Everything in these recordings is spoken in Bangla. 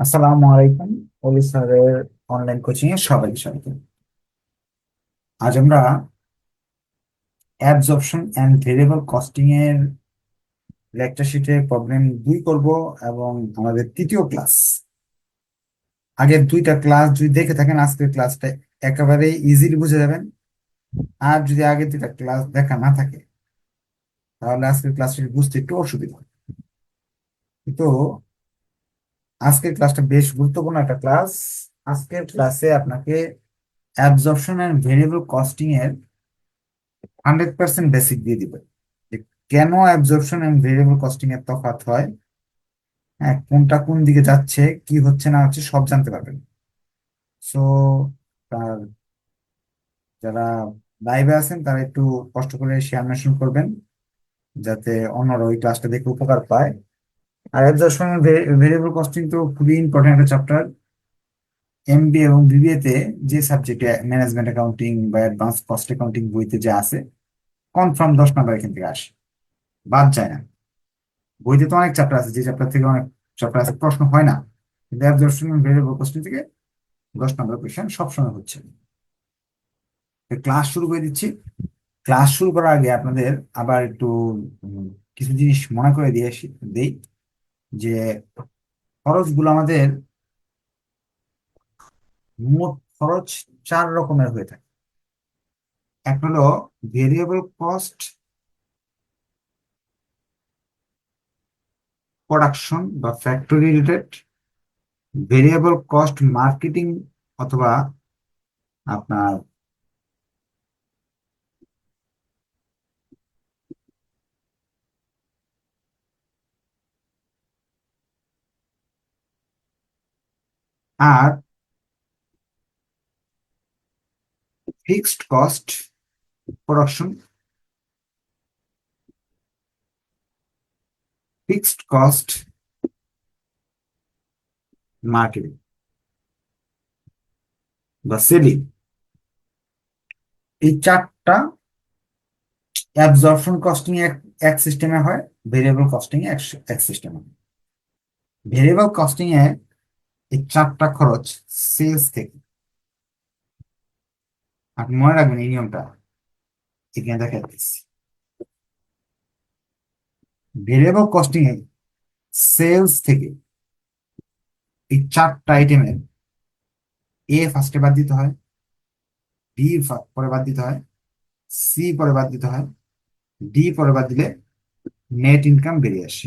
আসসালামু আলাইকুম অলি স্যারের অনলাইন কোচিং এ সবাইকে আজ আমরা অ্যাবজর্পশন অ্যান্ড ভেরিয়েবল কস্টিং এর লেকচার শিটের প্রবলেম দুই করব এবং আমাদের তৃতীয় ক্লাস আগের দুইটা ক্লাস যদি দেখে থাকেন, আজকের ক্লাসটা একেবারে ইজিলি বুঝে যাবেন। আর যদি আগের দুইটা ক্লাস দেখা না থাকে, তাহলে আজকের ক্লাসটি বুঝতে একটু অসুবিধা। হবে তো আজকের ক্লাসটা বেশ গুরুত্বপূর্ণ একটা ক্লাস। আজকের ক্লাসে আপনাকে অ্যাবজর্পশন এন্ড ভেরিয়েবল কস্টিং এর হান্ড্রেড পার্সেন্ট বেসিক দিয়ে দিবে। যে কেন অ্যাবজর্পশন এন্ড ভেরিয়েবল কস্টিং এর তফাৎ হয় হ্যাঁ কোনটা কোন দিকে যাচ্ছে, কি হচ্ছে, না হচ্ছে, সব জানতে পারবেন। সো তার যারা লাইভে আছেন, তারা একটু কষ্ট করে শেয়ার মেনশন করবেন, যাতে অন্যরা ওই ক্লাসটা দেখে উপকার পায়। আর অ্যাবজর্পশন ভেরিয়েবল কস্টিং তো খুবই ইম্পর্টেন্ট একটা চ্যাপ্টার এমবিএ এবং বিবিএ তে যে সাবজেক্টে ম্যানেজমেন্ট অ্যাকাউন্টিং বা অ্যাডভান্স কস্ট অ্যাকাউন্টিং বইতে যে আছে কনফার্ম দশ নাম্বার এখান থেকে আসে। বাদ যায় না। বইতে তো অনেক চ্যাপ্টার আছে, যে চ্যাপ্টার থেকে অনেক চ্যাপ্টার আছে, প্রশ্ন হয় না। কিন্তু অ্যাবজর্পশন ভেরিয়েবল কস্টিং থেকে দশ নাম্বার কোয়েশ্চেন সবসময় হচ্ছে। ক্লাস শুরু করে দিচ্ছি। ক্লাস শুরু করার আগে আপনাদের আবার একটু কিছু জিনিস মনে করে দিয়ে দেই। যে খরচগুলো আমাদের মোট খরচ চার রকমের হয়ে থাকে। এক হলো ভেরিয়েবল কস্ট প্রোডাকশন বা factory related variable cost marketing অথবা আপনার আর fixed cost production fixed cost marketing বা সেলিং এই চারটা অ্যাবজর্পশন কস্টিং এক সিস্টেমে হয় ভেরিয়েবল কস্টিং এক সিস্টেমে হয়। ভেরিয়েবল কস্টিং এ এই চারটা খরচ সেলস থেকে। আপনি মনে রাখবেন এই নিয়মটা, এখানে দেখা যাচ্ছে। ভেরিয়েবল কস্টিং এ সেলস থেকে এই চারটা আইটেমের এ ফার্স্টে বাদ দিতে হয় বি পরে বাদ দিতে হয় সি পরে বাদ দিতে হয় ডি পরে বাদ দিলে নেট ইনকাম বেরিয়ে আসে।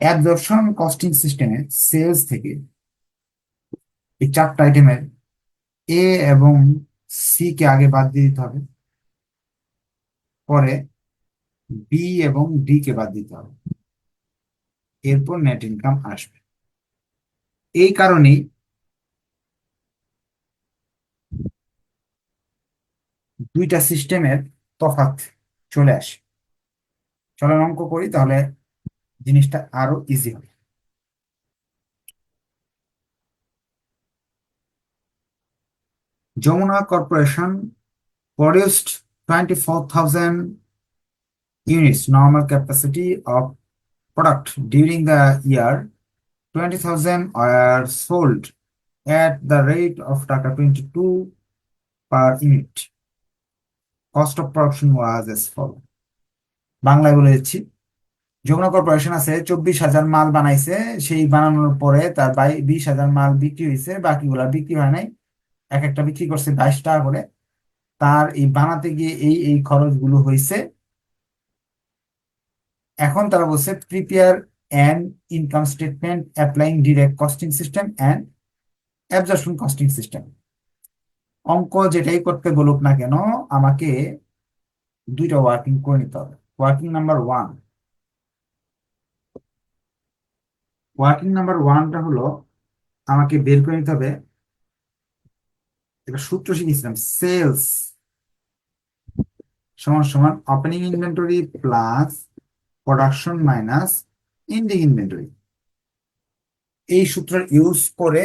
অ্যাবজর্পশন কস্টিং সিস্টেমে সেলস থেকে এই চারটা আইটেমের এ এবং সি কে আগে বাদ দিয়ে দিতে হবে। পরে বি এবং ডি কে বাদ দিতে হবে। এরপর নেট ইনকাম আসবে। এই কারণেই দুইটা সিস্টেমের তফাৎ চলে আসে। চলেন অঙ্ক করি, তাহলে জিনিসটা আরও ইজি হবে Jamuna Corporation produced 24,000 units normal capacity of product during the year. 20,000 were sold at the rate of taka 22 per unit. Cost of production was as follows. বাংলায় বলে দিচ্ছি যমুনা কর্পোরেশন আছে, চব্বিশ হাজার মাল বানাইছে। সেই বানানোর পরে তার বাই বিশ হাজার মাল বিক্রি হয়েছে বাকিগুলা বিক্রি হয় নাই। এক একটা বিক্রি করছে বাইশ টাকা করে। তার এই বানাতে গিয়ে এই এই খরচগুলো হয়েছে এখন তারা বলছে prepare and income statement applying direct costing system and absorption costing system অঙ্ক যেটাই করতে বলুক না কেন, আমাকে দুইটা ওয়ার্কিং করে নিতে হবে। Working number one working number ওয়ানটা হলো আমাকে বের করে নিতে হবে। একটা সূত্র শিখেছিলাম সেলস সমান সমান opening inventory plus production minus ending inventory. এই সূত্র ইউজ করে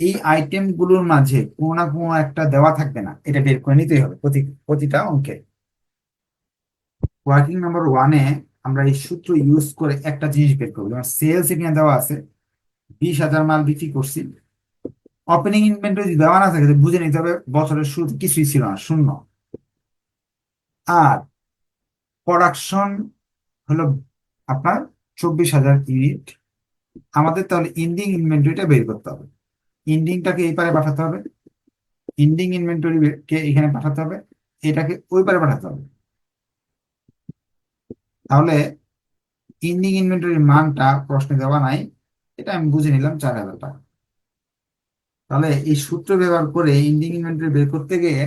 এই আইটেমগুলোর মাঝে কোনো না কোনো একটা দেওয়া থাকবে না, এটা বের করে নিতেই হবে প্রতি, প্রতিটা অঙ্কে। ওয়ার্কিং নাম্বার ওয়ানে আমরা এই সূত্র ইউজ করে একটা জিনিস বের করব। যেমন সেলস এখানে দেওয়া আছে, বিশ হাজার মাল বিক্রি করছি। ওপেনিং ইনভেন্টরি দেওয়া না থাকে বুঝে নিতে হবে বছরের শুরুতে কিছুই ছিল না, শূন্য। আর প্রোডাকশন হলো আপনার চব্বিশ হাজার ইউনিট আমাদের তাহলে ইন্ডিং ইনভেন্টরিটা বের করতে হবে। ইন্ডিংটাকে এই পারে পাঠাতে হবে। ইন্ডিং ইনভেন্টরি কে এখানে পাঠাতে হবে। এটাকে ওই পারে পাঠাতে হবে। তাহলে ইন্ডিং ইনভেন্টরির মানটা প্রশ্নে দেওয়া নাই, এটা আমি বুঝে নিলাম চার হাজার টাকা। তাহলে এই সূত্র ব্যবহার করে ইন্ডিং ইনভেন্টরি বের করতে গিয়ে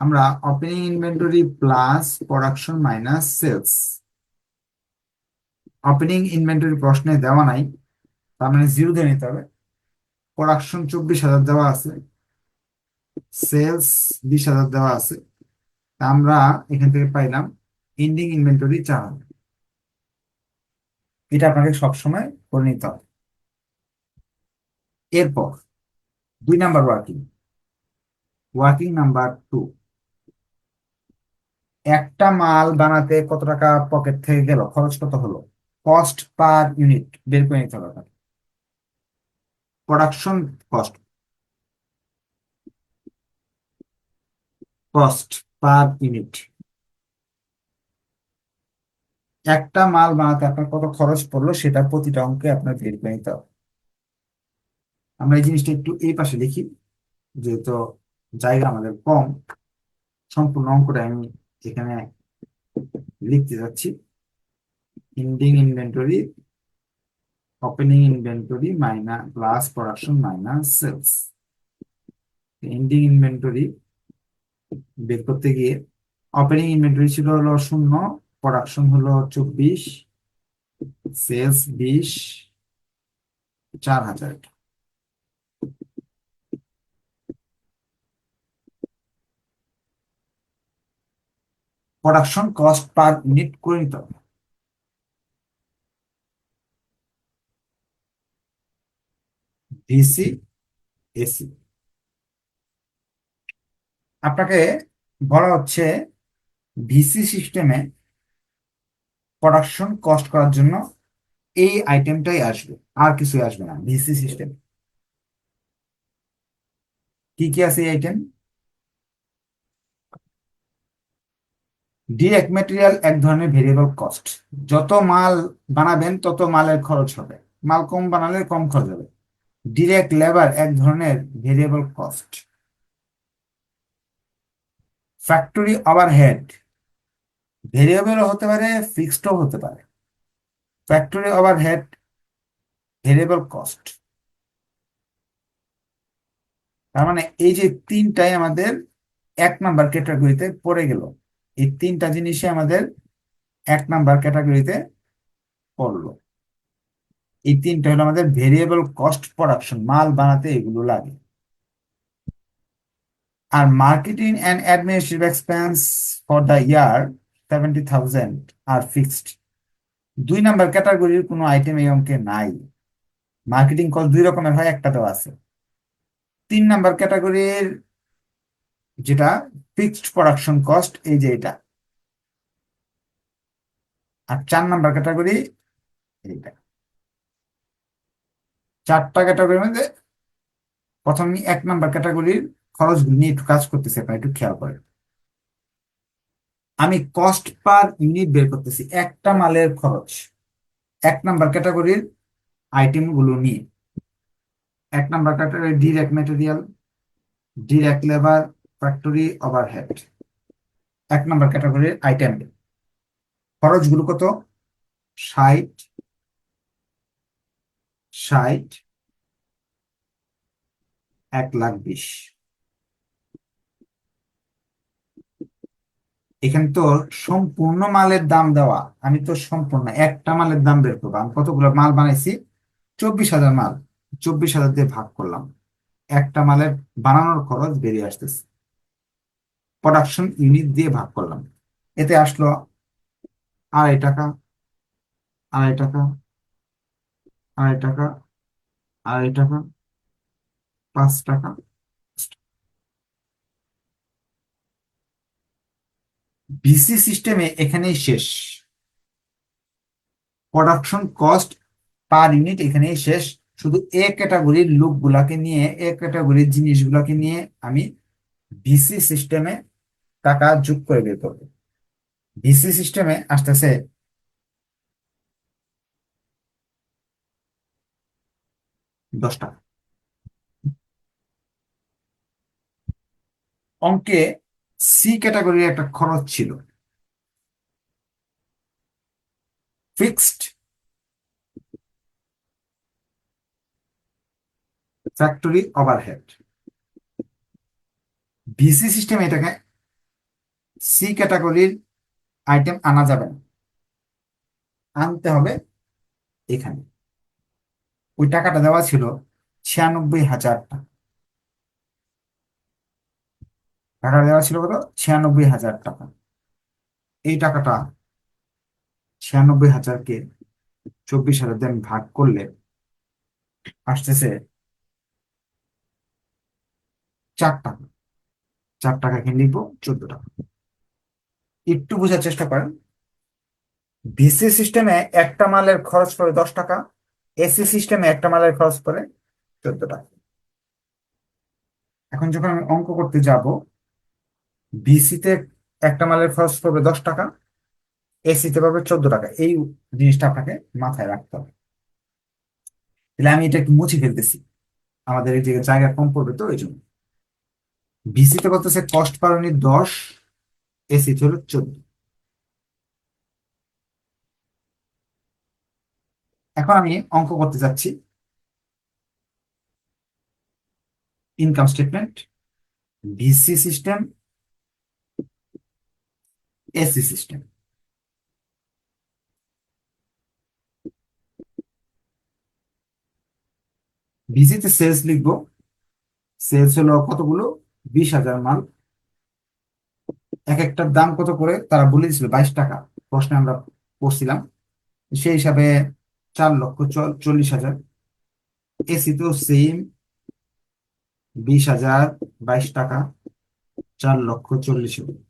আমরা opening inventory plus production minus sales opening inventory প্রশ্নে দেওয়া নাই, তার মানে জিরো দিয়ে নিতে হবে। প্রোডাকশন চব্বিশ হাজার দেওয়া আছে সেলস বিশ হাজার দেওয়া আছে। আমরা এখান থেকে পাইলাম ইন্ডিং ইনভেন্টরি চার হাজার। এটা আপনাকে সবসময় করে নিতে হবে। এরপর দুই number working working number two একটা মাল বানাতে কত টাকা পকেট থেকে গেল? খরচ কত হলো? কস্ট পার ইউনিট বের করে নিতে হবে আপনাকে। Production cost cost per unit একটা মাল বানাতে আপনার কত খরচ পড়ল সেটা প্রতিটা অঙ্কে আপনার বের করে নিতে হবে। আমরা এই জিনিসটা একটু এই পাশে লিখি যেহেতু জায়গা আমাদের কম, সম্পূর্ণ অঙ্কটা আমি এখানে লিখতে যাচ্ছি। Ending inventory opening inventory minus plus production minus sales ending inventory বের করতে গিয়ে ওপেনিং ইনভেন্টরি ছিল হলো শূন্য প্রোডাকশন হলো চব্বিশ সেলস বিশ, চার হাজার। প্রোডাকশন কস্ট পার ইউনিট করে নিতে হবে। ভিসি এসি আপনাকে বলা হচ্ছে ভিসি সিস্টেমে প্রোডাকশন কস্ট করার জন্য এই আইটেমটাই আসবে। আর কিছুই আসবে না। ভিসি সিস্টেম কি কি আছে এই আইটেম ডিরেক্ট মেটেরিয়াল এক ধরনের ভেরিয়েবল কস্ট যত মাল বানাবেন, তত মালের খরচ হবে। মাল কম বানালে কম খরচ হবে। ডিরেক্ট লেবার এক ধরনের variable cost factory overhead variable হতে পারে, ফিক্সডও হতে পারে। Factory overhead variable cost. তার মানে এই যে তিনটাই আমাদের এক নাম্বার ক্যাটাগরিতে পড়ে গেল। এই তিনটা জিনিসই আমাদের এক নাম্বার ক্যাটাগরিতে পড়ল। এই তিনটা হলো আমাদের ভেরিয়েবল কস্ট প্রোডাকশন, মাল বানাতে এগুলো লাগে। আর marketing and administrative expense for the year seventy thousand R fixed দুই নাম্বার ক্যাটাগরির কোনো আইটেম এই অঙ্কে নাই। মার্কেটিং কস্ট দুই রকমের হয় একটা দেওয়া আছে। তিন নাম্বার ক্যাটাগরির যেটা ফিক্সড প্রোডাকশন কস্ট এই যে এটা। আর চার নাম্বার ক্যাটাগরি এইটা। চারটা ক্যাটাগরির মধ্যে প্রথম এক নাম্বার ক্যাটাগরির খরচগুলো নিয়ে একটু কাজ করতেছি, আপনার একটু খেয়াল করেন। আমি কস্ট পার ইউনিট বের করতেছি। একটা মালের খরচ। এক নাম্বার ক্যাটাগরির আইটেমগুলো নিয়ে। এক number category direct material direct labour factory over overhead এক নাম্বার ক্যাটাগরির আইটেম খরচগুলো কত? ষাট ষাট, এক লাখ বিশ। এখানে তো সম্পূর্ণ মালের দাম দেওয়া। আমি তো সম্পূর্ণ একটা মালের দাম বের করব। আমি কতগুলো মাল বানাইছি? চব্বিশ হাজার মাল। চব্বিশ হাজার দিয়ে ভাগ করলাম। একটা মালের বানানোর খরচ বেরিয়ে আসতেছে। প্রোডাকশন ইউনিট দিয়ে ভাগ করলাম। এতে আসলো আড়াই টাকা আড়াই টাকা আড়াই টাকা আড়াই টাকা, পাঁচ টাকা। বিসি সিস্টেমে এখানেই শেষ। প্রোডাকশন কস্ট পার ইউনিট এখানেই শেষ। শুধু এ ক্যাটাগরির লোকগুলাকে নিয়ে এ ক্যাটাগরির জিনিসগুলোকে নিয়ে আমি ভিসি সিস্টেমে টাকা যোগ করে বের করব। ভিসি সিস্টেমে আসতেছে দশ টাকা। অঙ্কে সি ক্যাটাগরির একটা খরচ ছিল। Fixed factory overhead VC system এটাকে সি ক্যাটাগরির আইটেম আনা যাবে না। আনতে হবে এখানে। ওই টাকাটা দেওয়া ছিল ছিয়ানব্বই হাজার টাকা। টাকা দেওয়া ছিল কত? ছিয়ানব্বই হাজার টাকা। এই টাকাটা ছিয়ানব্বই হাজারকে চব্বিশ হাজার দেন ভাগ করলে আসতেছে চার টাকা। চার টাকা এখানে লিখব চোদ্দ টাকা। একটু বোঝার চেষ্টা করেন। ভিসি সিস্টেমে একটা মালের খরচ পড়ে দশ টাকা, এসি সিস্টেমে একটা মালের খরচ পড়ে চোদ্দ টাকা। এখন যখন আমি অঙ্ক করতে যাব ভিসিতে একটা মালের খরচ পড়বে দশ টাকা এসিতে পাবে চোদ্দ টাকা। এই জিনিসটা আপনাকে মাথায় রাখতে হবে। তাহলে আমি এটা একটু মুছে ফেলতেছি। আমাদের এই জায়গা কম পড়বে তো এই জন্য। ভিসিতে বলতেছে কস্ট পার ইউনিট দশ এসিতে হলো চোদ্দ। এখন আমি অঙ্ক করতে যাচ্ছি। Income statement VC system AC system. ভিসিতে sales লিখব। সেলস হলো কতগুলো? বিশ হাজার মাল। এক একটার দাম কত করে? তারা বলে দিয়েছিল বাইশ টাকা। প্রশ্নে আমরা পড়ছিলাম। সেই হিসাবে চার লক্ষ চল্লিশ হাজার। এসি তো সেম বিশ হাজার, বাইশ টাকা। চার লক্ষ চল্লিশ হাজার।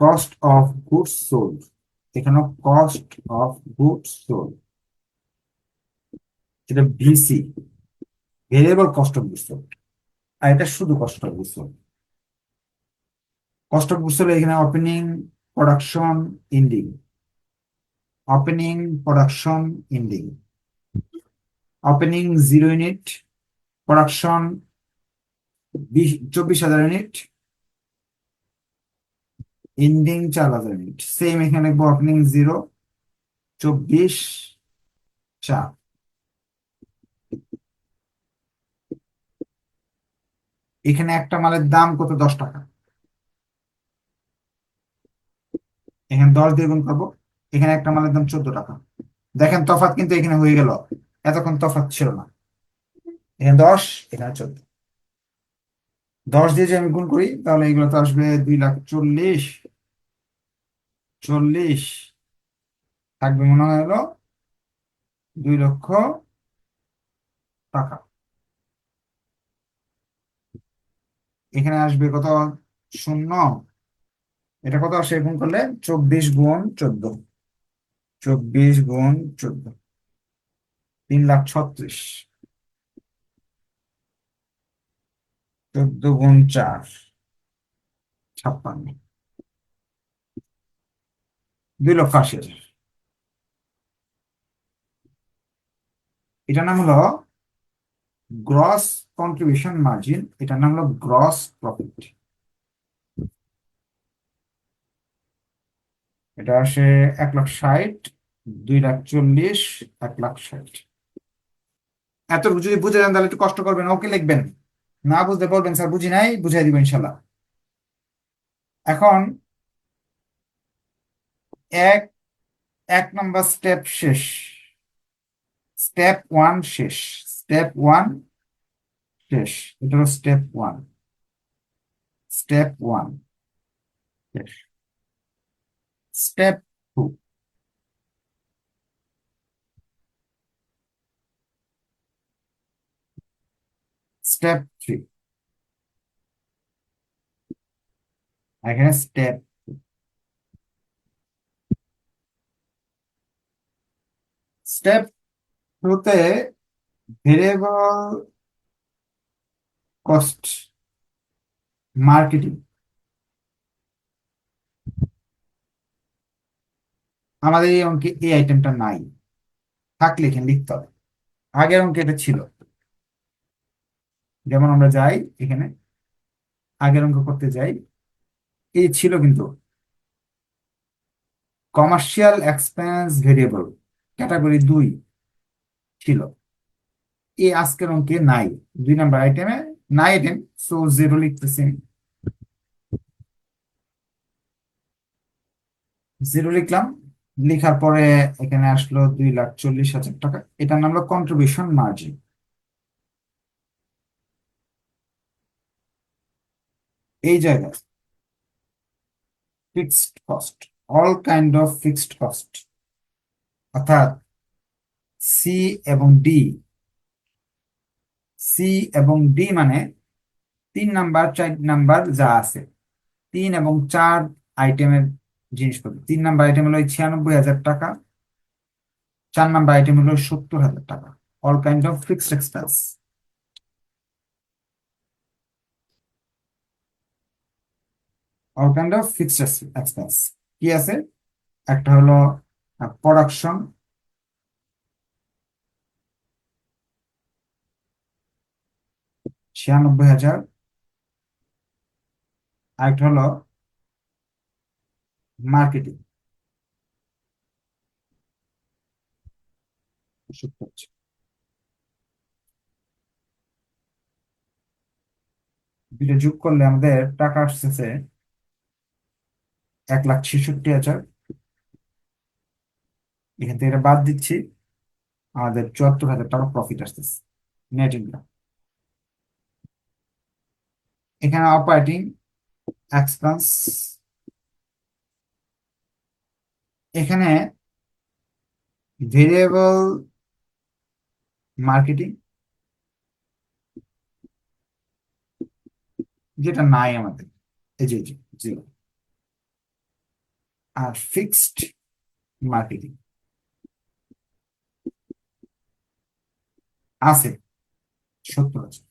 কস্ট অফ গুডস সোল্ড এখানে কস্ট অফ গুডস সোল্ড যেটা VC variable cost of goods sold আর এটা শুধু cost of goods sold cost of goods sold এখানে opening production ending opening production ending opening zero unit production চব্বিশ হাজার ইউনিট এন্ডিং চার হাজার ইউনিট সেম এখানে লিখব জিরো চব্বিশ, চার। এখানে একটা মালের দাম কত? দশ টাকা। এখানে দশ দিয়ে গুণ করব। এখানে একটা মালের দাম চোদ্দ টাকা। দেখেন তফাত কিন্তু এখানে হয়ে গেল। এতক্ষণ তফাত ছিল না। এখানে দশ, এখানে চোদ্দ। দশ দিয়ে যদি আমি গুণ করি, তাহলে এগুলো তো আসবে দুই লাখ চল্লিশ। চল্লিশ থাকবে মনে হয় হলো দুই লক্ষ টাকা। এখানে আসবে কত? শূন্য। এটা কত আসে? গুণ করলে চব্বিশ গুণ চোদ্দ। চব্বিশ গুণ চোদ্দ। তিন লাখ ছত্রিশ। চোদ্দ গুণ চার, ছাপ্পান্ন। দুই লক্ষ আশি হাজার। এটার নাম হলো গ্রস কন্ট্রিবিউশন মার্জিন এটার নাম হলো গ্রস প্রফিট এটা আসে এক লাখ ষাট, দুই লাখ চল্লিশ, এক লাখ ষাট। এত যদি বুঝে যান তাহলে একটু কষ্ট করবেন, ওকে লিখবেন। না বুঝতে পারবেন, স্যার বুঝি নাই, বুঝাই দিবেন ইনশাল্লাহ। এখন এক এক নম্বর স্টেপ শেষ। স্টেপ ওয়ান শেষ। স্টেপ ওয়ান শেষ। এটা হলো স্টেপ ওয়ান স্টেপ ওয়ান শেষ। স্টেপ টু স্টেপ থ্রি এখানে স্টেপ স্টেপ টুতে ভেরিয়েবল কস্ট মার্কেটিং আমাদের এই অঙ্কে এই আইটেমটা নাই। থাকলে এখানে লিখতে হবে। আগের অঙ্কে এটা ছিল। যেমন আমরা যাই এখানে, আগের অঙ্ক করতে যাই, এই ছিল কিন্তু কমার্শিয়াল এক্সপেন্স ভেরিয়েবল ক্যাটাগরি দুই ছিল। এ আজকের অঙ্কে নাই। দুই নাম্বার আইটেমে নাই আইটেম সো জিরো লিখতেছি জিরো লিখলাম, লিখার পরে এখানে আসলো দুই লাখ চল্লিশ হাজার টাকা। এটার নাম হলো কন্ট্রিবিউশন মার্জিন এই জায়গায় fixed cost all kind of fixed cost অর্থাৎ সি এবং ডি সি এবং ডি মানে তিন নাম্বার, চার নাম্বার যা আছে। তিন এবং চার আইটেমের জিনিসপত্র। তিন নাম্বার আইটেম হলো ছিয়ানব্বই হাজার টাকা। চার নাম্বার আইটেম হলো সত্তর হাজার টাকা। All kind of fixed expense all kind of fixed expense কি আছে? একটা হলো প্রোডাকশন ছিয়ানব্বই হাজার। আরেকটা হলো মার্কেটিং দুটো যোগ করলে আমাদের টাকা আসতেছে এক লাখ ছেষট্টি হাজার। এখান থেকে এটা বাদ দিচ্ছি। আমাদের চুয়াত্তর হাজার টাকা প্রফিট আসতেছে নেট ইনকাম এখানে অপারেটিং এক্সপেন্স এখানে ভেরিয়েবল মার্কেটিং যেটা নাই আমাদের। এই যে জিরো আর ফিক্সড মার্কেটিং আছে। সত্তর আছে।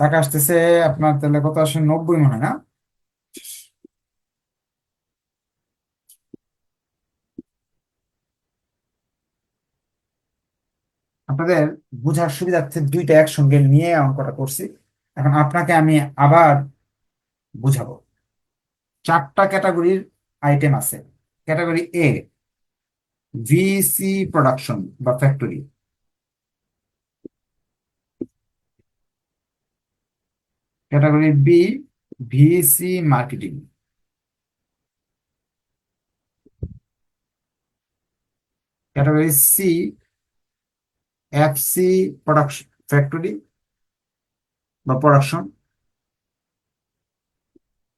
টাকা আসতেছে আপনার তাহলে কত আসে? নব্বই মনে হয়, না? আপনাদের বোঝার সুবিধার্থে দুইটা একসঙ্গে নিয়ে অঙ্কটা করছি। এখন আপনাকে আমি আবার বুঝাবো। চারটা ক্যাটাগরির আইটেম আছে। ক্যাটাগরি এ ভিসি প্রোডাকশন বা factory category B VC marketing category C FC production factory বা প্রোডাকশন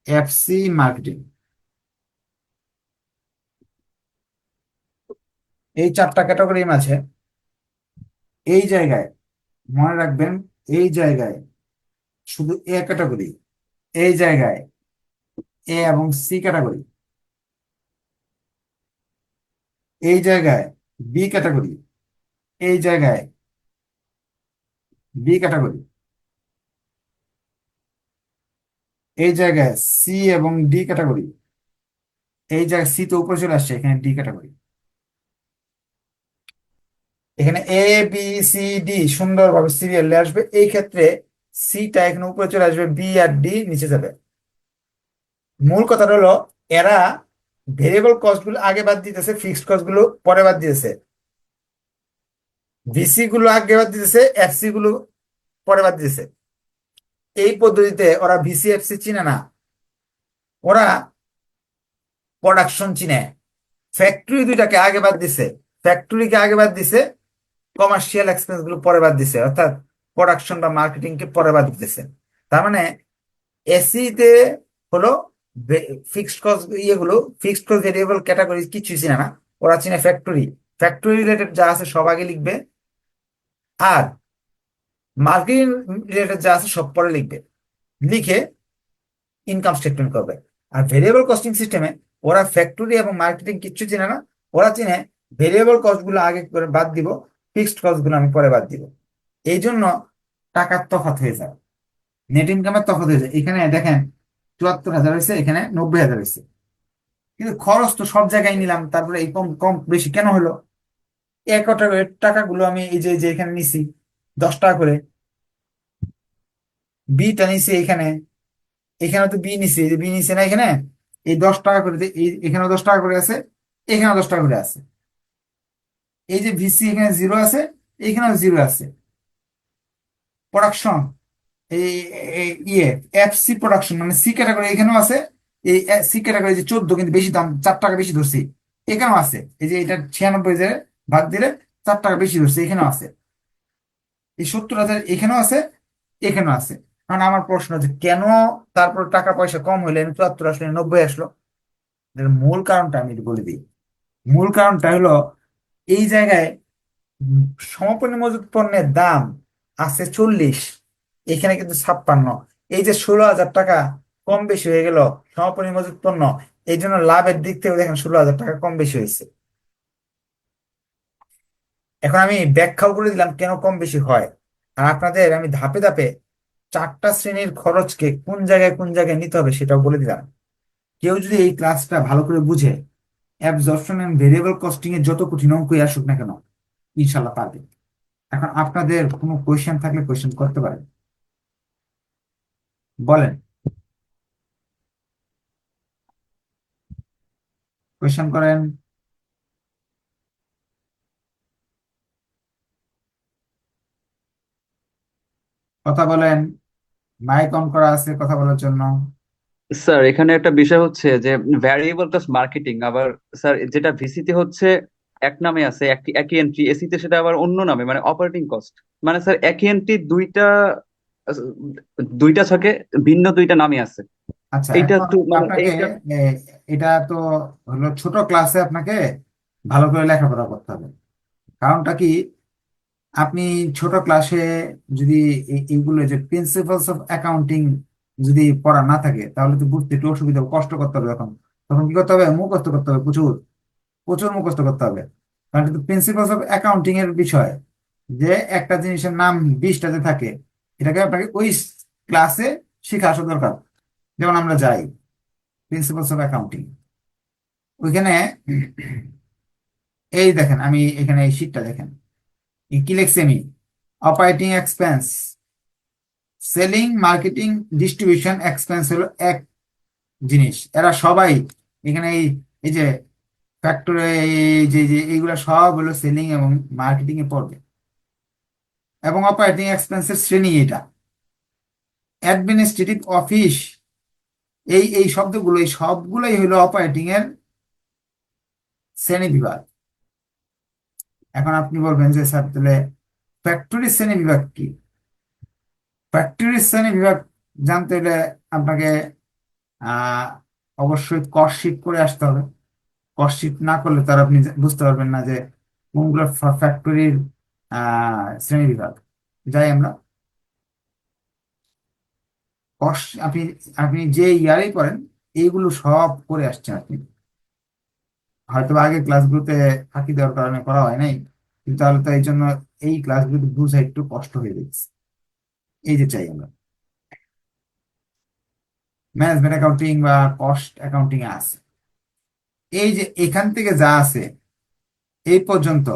এফসি মার্কেটিং এই চারটা ক্যাটাগরির মাঝে এই জায়গায়, মনে রাখবেন, এই জায়গায় শুধু এ ক্যাটাগরি এই জায়গায় এ এবং সি ক্যাটাগরি এই জায়গায় বি ক্যাটাগরি এই জায়গায় বি ক্যাটাগরি এই জায়গায় সি এবং ডি ক্যাটাগরি এই জায়গায় সি তো উপরে চলে আসছে, এখানে ডি ক্যাটাগরি এখানে এ বি সি ডি সুন্দরভাবে সিরিয়ালে আসবে। এই ক্ষেত্রে সিটা এখানে উপরে চলে আসবে বি আর ডি নিচে যাবে। মূল কথাটা হলো, এরা ভেরিয়েবল কস্টগুলো আগে বাদ দিতেছে ফিক্সড কস্টগুলো পরে বাদ দিতেছে। ভিসি গুলো আগে বাদ দিতেছে এফসি গুলো পরে বাদ দিতেছে। এই পদ্ধতিতে ওরা ভিসি এফসি চিনে না। ওরা প্রোডাকশন চিনে। ফ্যাক্টরি দুইটাকে আগে বাদ দিছে। ফ্যাক্টরিকে আগে বাদ দিছে কমার্শিয়াল এক্সপেন্সগুলো পরে বাদ দিছে, অর্থাৎ প্রোডাকশন বা মার্কেটিং কে পরে বাদ দিতেছে। তার মানে এসিতে হলো ফিক্সড কস্ট ইয়েগুলো ফিক্সড কস্ট ভেরিয়েবল ক্যাটাগরি কিছুই চিনে না। ওরা চিনে ফ্যাক্টরি ফ্যাক্টরি রিলেটেড যা আছে সব আগে লিখবে। আর মার্কেটিং রিলেটেড যা আছে সব পরে লিখবে। লিখে ইনকাম স্টেটমেন্ট করবে। আর ভেরিয়েবল কস্টিং সিস্টেমে ওরা ফ্যাক্টরি এবং মার্কেটিং কিচ্ছু চিনে না। ওরা চিনে ভেরিয়েবল কস্টগুলো আগে করে বাদ দিব। ফিক্সড কস্ট আমি পরে বাদ দিব। এই জন্য টাকার তফাৎ হয়ে যায়। নেট ইনকামের তফাৎ হয়ে যায়। এখানে দেখেন চুয়াত্তর হাজার হয়েছে, এখানে নব্বই হাজার হয়েছে। কিন্তু খরচ তো সব জায়গায় নিলাম, তারপরে এই কম কম বেশি কেন হলো? এক টাকাগুলো আমি এই যে যে এখানে নিছি, দশ টাকা করে। বিটা নিছি এখানে এখানে তো বি নিছি বি নিছে না এখানে? এই দশ টাকা করে এখানে দশ টাকা করে আছে এখানে দশ টাকা করে আছে। এই যে ভিসি এখানে জিরো আছে এখানেও জিরো আছে। প্রোডাকশন এই ইয়ে এফসি প্রোডাকশন মানে সি ক্যাটাগরি এখানেও আছে, এই সি ক্যাটাগরি যে চোদ্দ, কিন্তু বেশি দাম, চার টাকা বেশি ধরছি, এখানেও আছে। এই যে এটা ছিয়ানব্বই হাজার ভাগ দিলে চার টাকা বেশি ধরছে, এখানেও আছে। এই সত্তর হাজার এখানেও আছে এখানেও আছে। কারণ আমার প্রশ্ন হচ্ছে কেন তারপর টাকা পয়সা কম হইলে চুয়াত্তর আসলে, নব্বই আসলো? মূল কারণটা আমি বলে দিই। মূল কারণটা হলো এই জায়গায় সমাপনী মজুত পণ্যের দাম আছে চল্লিশ, এখানে কিন্তু ছাপ্পান্ন। এই যে ষোলো হাজার টাকা কম বেশি হয়ে গেল সমাপনী মজুত পণ্য, এই জন্য লাভের দিক থেকে দেখেন ষোলো হাজার টাকা কম বেশি হয়েছে। এখন আমি ব্যাখ্যাও করে দিলাম কেন কম বেশি হয়। আর আপনাদের আমি ধাপে ধাপে চারটা শ্রেণির খরচকে কোন জায়গায় কোন জায়গায় নিতে হবে সেটাও বলে দিলাম। কেউ যদি এই ক্লাসটা ভালো করে বুঝে অ্যাবজর্পশন এন্ড ভেরিয়েবল কস্টিং এর যত কঠিন অঙ্কই আসুক না কেন ইনশাল্লাহ পারবে। এখন আপনাদের কোনো কোয়েশ্চেন থাকলে কোয়েশ্চেন করতে পারেন। বলেন। কোয়েশ্চেন করেন। কথা বলেন। মাইক অন করা আছে কথা বলার জন্য। স্যার এখানে একটা বিষয় হচ্ছে যে ভ্যারিয়েবল কস্ট মার্কেটিং আবার স্যার যেটা ভিসিতে হচ্ছে এক নামে আছে একই একই এন্ট্রি এসিতে সেটা আবার অন্য নামে মানে অপারেটিং কস্ট মানে স্যার একই এন্ট্রি দুইটা দুইটা ছকে ভিন্ন দুইটা নামে আছে। আচ্ছা এখন একটু মানে এটা তো হলো ছোট ক্লাসে আপনাকে ভালো করে লেখাপড়া করতে হবে। কারণটা কি? আপনি ছোট ক্লাসে যদি এইগুলো যে প্রিন্সিপালস অফ অ্যাকাউন্টিং যদি পড়া না থাকে, তাহলে তো বুঝতে একটু অসুবিধা, কষ্ট করতে হবে তখন তখন কি করতে হবে? মুখস্থ করতে হবে প্রচুর। প্রচুর মুখস্থ করতে হবে। কারণ কিন্তু প্রিন্সিপালস অফ অ্যাকাউন্টিং এর বিষয় যে একটা জিনিসের নাম বিশটাতে থাকে, এটাকে আপনাকে ওই ক্লাসে শেখা আসা দরকার। যেমন আমরা যাই প্রিন্সিপালস অফ অ্যাকাউন্টিং ওইখানে এই দেখেন, আমি এখানে এই শীটটা দেখেন। কি লিখছি আমি? Operating expense selling marketing distribution expense হলো এক জিনিস। এরা সবাই এখানে এই এই যে ফ্যাক্টরি যে যে এইগুলা সব হলো সেলিং এবং মার্কেটিং এ পড়বে। এবং অপারেটিং এক্সপেন্সের শ্রেণি এটা। অ্যাডমিনিস্ট্রেটিভ অফিস এই এই শব্দগুলো, এই সবগুলোই হলো অপারেটিং এর শ্রেণি বিভাগ এখন আপনি বলবেন যে, স্যার, তাহলে ফ্যাক্টরি শ্রেণি বিভাগ কি? ফ্যাক্টরি শ্রেণি বিভাগ জানতে হলে আপনাকে অবশ্যই কস্ট শিট করে আসতে হবে। কস্ট শিট না করলে তার আপনি বুঝতে পারবেন না যে কোনগুলো ফ্যাক্টরির শ্রেণি বিভাগ যাই আমরা। আপনি আপনি যে ইয়ারেই করেন, এইগুলো সব করে আসছেন আপনি। হয়তো আগে ক্লাসগুলোতে ফাঁকি দেওয়ার কারণে করা হয় নাই, কিন্তু তাহলে তো এই জন্য এই ক্লাসগুলোতে বুঝা একটু কষ্ট হয়ে যাচ্ছে এই যে চাই আমরা। ম্যানেজমেন্ট অ্যাকাউন্টিং বা কস্ট অ্যাকাউন্টিং আছে। এই যে এখান থেকে যা আছে, এই পর্যন্ত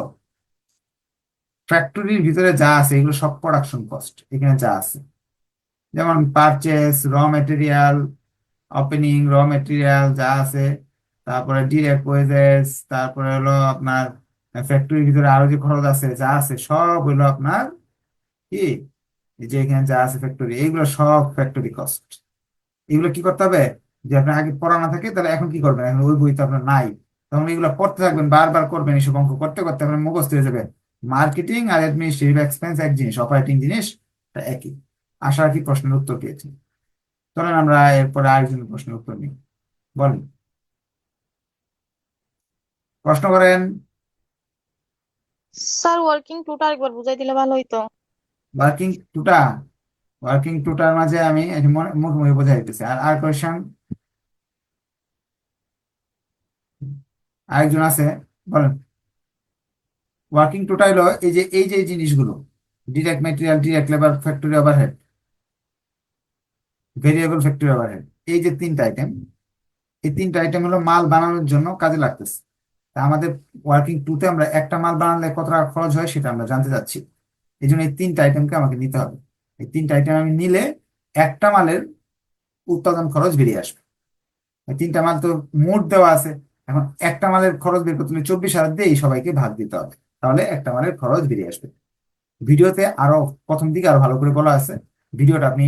ফ্যাক্টরির ভিতরে যা আছে, এগুলো সব প্রোডাকশন কস্ট এখানে যা আছে। যেমন পারচেস র মেটেরিয়াল ওপেনিং র মেটেরিয়াল যা আছে, তারপরে ডিরেক্ট ওয়েজেস তারপরে হলো আপনার ফ্যাক্টরির ভিতরে আরও যে খরচ আছে, যা আছে, সব হলো আপনার কি? এই যে এখানে যা আছে ফ্যাক্টরি এইগুলো সব ফ্যাক্টরি কস্ট এগুলো কি করতে হবে? যে আপনার আগে পড়া না থাকে, তাহলে এখন কি করবেন? এখন ওই বই তো আপনার নাই। তখন এগুলো পড়তে থাকবেন, বারবার করবেন এইসব অঙ্ক করতে করতে আপনার মুখস্থ হয়ে যাবে। মার্কেটিং আর অ্যাডমিনিস্ট্রেটিভ এক্সপেন্স এক জিনিস অপারেটিং জিনিস একই। আশা রাখি প্রশ্নের উত্তর পেয়েছি। চলেন আমরা এরপরে আরেকজন প্রশ্নের উত্তর নিই। বলেন। প্রশ্ন করেন। স্যার ওয়ার্কিং টুটা একবার বুঝাই দিলে ভালো হইতো। ওয়ার্কিং টুটা ওয়ার্কিং টুটার মাঝে আমি এই যে মনে- মুখে মুখে বোঝাই দিতেছি। আর আর কোয়েশন আরেকজন আছে, বলেন। ওয়ার্কিং টোটাল হলো এই যে এই যে জিনিসগুলো direct material direct labour factory overhead variable factory overhead এই যে তিনটা আইটেম এই তিনটা আইটেম হলো মাল বানানোর জন্য কাজে লাগতেছে। তা আমাদের ওয়ার্কিং টুতে আমরা একটা মাল বানালে কত টাকা খরচ হয় সেটা আমরা জানতে চাচ্ছি। এই জন্য এই তিনটা আইটেমকে আমাকে নিতে হবে। এই তিনটা আইটেম আমি নিলে একটা মালের উৎপাদন খরচ বেরিয়ে আসবে। এই তিনটা মাল তো মোট দেওয়া আছে। এখন একটা মালের খরচ বের করতে চব্বিশ হাজার দিয়ে সবাইকে ভাগ দিতে হবে। তাহলে একটা মালের খরচ বেরিয়ে আসবে। ভিডিওতে আরও প্রথম দিকে আরও ভালো করে বলা আছে। ভিডিওটা আপনি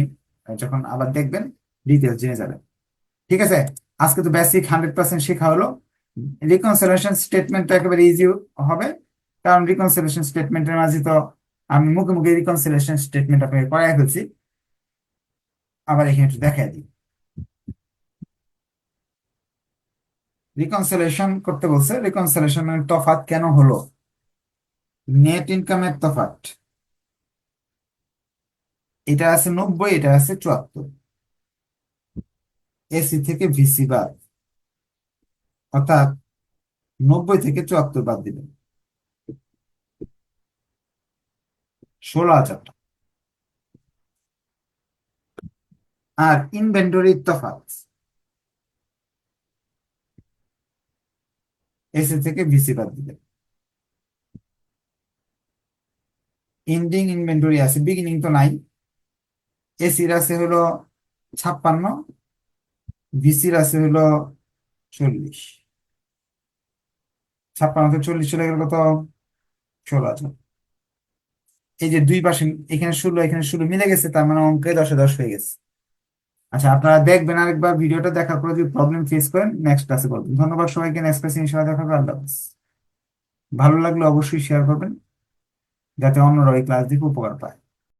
যখন আবার দেখবেন ডিটেলস জেনে যাবেন। ঠিক আছে? আজকে তো বেসিক হান্ড্রেড পার্সেন্ট শেখা হলো। রিকনসিলেশন স্টেটমেন্টটা একেবারে ইজি হবে। কারণ রিকনসিলেশন স্টেটমেন্টের মাঝে তো আমি মুখে মুখে রিকনসিলেশন স্টেটমেন্ট আপনাকে পড়াই ফেলছি। আবার এখানে একটু দেখাই দিই। রিকনসিলেশন করতে বলছে রিকনসিলেশন মানে তফাৎ কেন হলো? নেট ইনকামের তফাৎ। এটা আছে নব্বই, এটা আছে চুয়াত্তর। এসি থেকে ভিসি বাদ। অর্থাৎ নব্বই থেকে চুয়াত্তর বাদ দিবেন। ষোলো হাজার টাকা। আর ইনভেন্টরির তফাৎ। এসি থেকে ভিসি বাদ দিবেন এন্ডিং ইনভেন্টরি আছে বিগিনিং তো নাই। এসির আছে হলো ছাপ্পান্ন ভিসির আছে হলো চল্লিশ। ছাপ্পান্ন চল্লিশ চলে গেল কত? ষোলো হাজার। এই যে দুই পাশে, এখানে ষোলো এখানে ষোলো মিলে গেছে, তার মানে অঙ্কে দশে দশ হয়ে গেছে। আচ্ছা আপনারা দেখবেন আরেকবার ভিডিওটা দেখার পরে যদি প্রবলেম ফেস করেন নেক্সট ক্লাসে করবেন ধন্যবাদ সবাইকে নেক্সট ক্লাসে ইনশাআল্লাহ দেখা হবে, আল্লাহ ভালো লাগলে অবশ্যই শেয়ার করবেন, যাতে অন্যরা ওই ক্লাস দেখে উপকার পায়।